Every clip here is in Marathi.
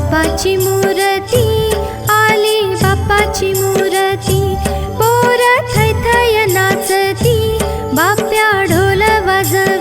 बाप्पाची मूर्ती आली बाप्पाची मूर्ती. पोर थै थय नाचती बाप्या ढोल वाजवितो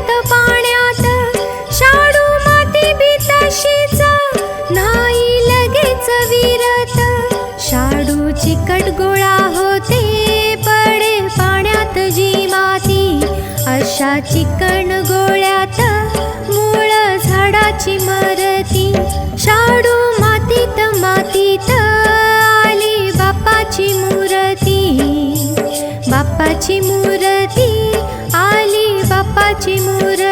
विरत पाण्यात. शाडू माती बी तशीच. नाही लगेच विरत. शाडू चिकट गोळा होते पडे पाण्यात जी माती. अशा चिकण गोळ्यात मूळ झाडाची मरती. आली बाप्पाची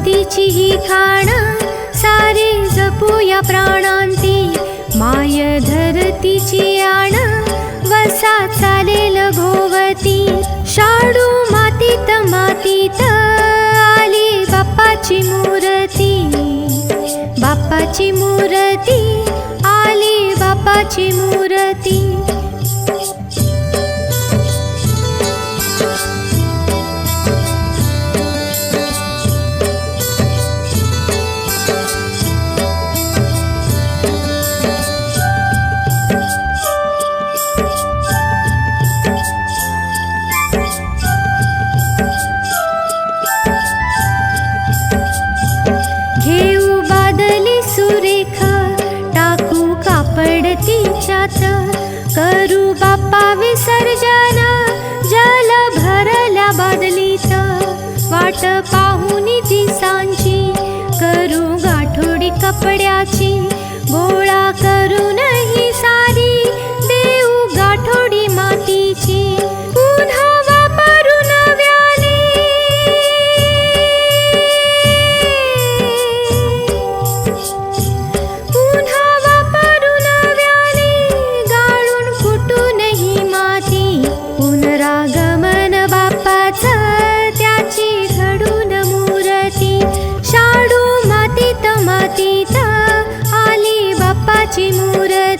मातीची ही खाण. सारी जपूया प्राणांती. माय धरतीची आण. वसा चालेल भोवती. शाडू मातीत मातीत आली बाप्पाची मूर्ती. बाप्पाची मूर्ती आली बाप्पाची मूर्ती. बादली सुरेखा टाकू कापड तिच्यात. करू बाप्पा विसर्जना जल भरल्या बादलीत. वाट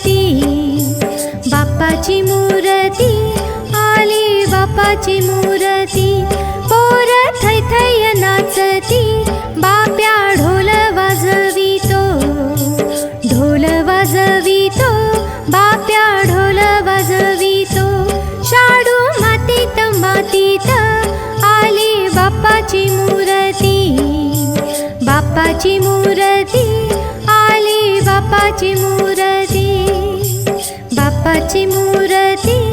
मूर्ती. बाप्पाची मूर्ती आली बाप्पाची मूर्ती. पोर थै थै नाचती बाप्या ढोल वाजवितो. ढोल वाजवितो बाप्या ढोल वाजवितो. शाडू मातीत मातीत आली बाप्पाची मूर्ती. बाप्पाची मूर्ती आली बाप्पाची मूर्ती. मूरति